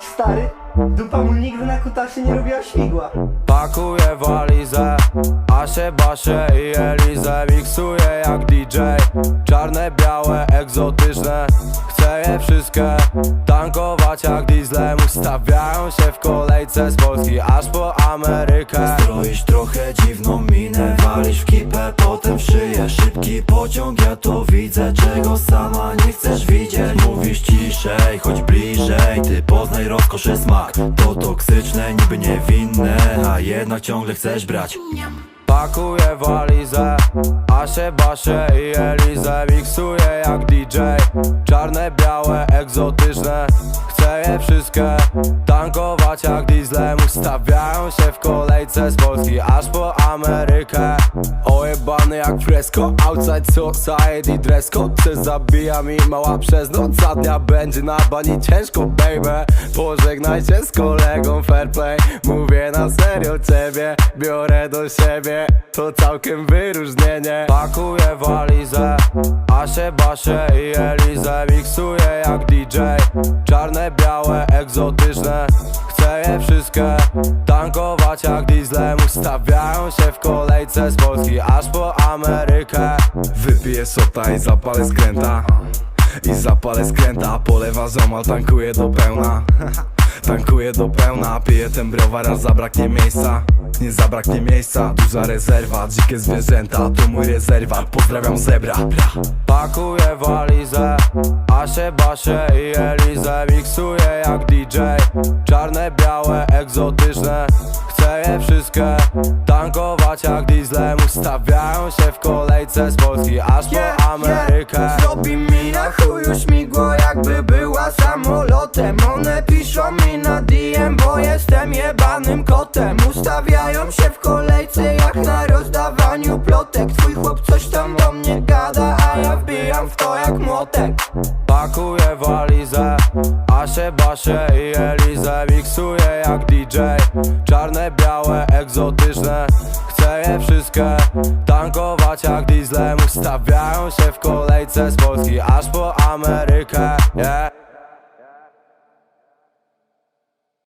Stary, dupa mu nigdy na kutasie nie robiła śmigła. Pakuję walizę, Asie, Basie i Elizę Miksuję jak DJ Czarne, białe, egzotyczne Chcę je wszystkie tankować jak dieslem Ustawiają się w kolejce z Polski aż po Amerykę. Stroisz trochę dziwną minę Walisz w kipę, potem w szyję Szybki pociąg, ja to widzę Czego sama ciszej, bliżej Ty poznaj rozkoszy smak. To toksyczne, niby niewinne A jednak ciągle chcesz brać. Pakuję walizę, Asie, Basie i Elizę. Miksuję jak DJ Czarne, białe, egzotyczne. Chcę je wszystkie. Tankować jak dieslem Ustawiają się w kolejce z Polski aż po Amerykę. Ojebany jak fresco, outside society dress code Przez zabija mi mała przez noc Za dnia będzie na bani ciężko baby. Pożegnaj się z kolegą fair play. Mówię na serio ciebie, biorę do siebie. To całkiem wyróżnienie. Pakuję walizę, Asie, Basie i Elizę. Miksuję jak DJ Czarne, białe, egzotyczne Wszystkie tankować jak dieslem Ustawiają się w kolejce z Polski aż po Amerykę. Wypiję sota i zapalę skręta. I zapalę skręta, polewa ziomal, tankuję do pełna. Tankuję do pełna, piję ten browar, aż zabraknie miejsca. Nie zabraknie miejsca, duża rezerwa Dzikie zwierzęta, to mój rezerwat. Pozdrawiam zebra. Pakuję walizę, Asie, Basie i Elizę. Miksuję jak DJ Czarne, białe, egzotyczne. Chcę je wszystkie tankować jak dieslem Ustawiają się w kolejce z Polski aż po Amerykę. Zrobi mi na chuju śmigło jakby była samolotem. One piszą mi na DM, bo jestem jebanym kotem. Ustawiają się w kolejce jak na rozdawaniu plotek. Twój chłop coś tam do mnie gada, a ja wbijam w to jak młotek. Pakuję walizę, Asie, Basie i Elizę Miksuję jak DJ Czarne, białe, egzotyczne. Chcę je wszystkie tankować jak dieslem. Ustawiają się w kolejce z Polski aż po Amerykę yeah.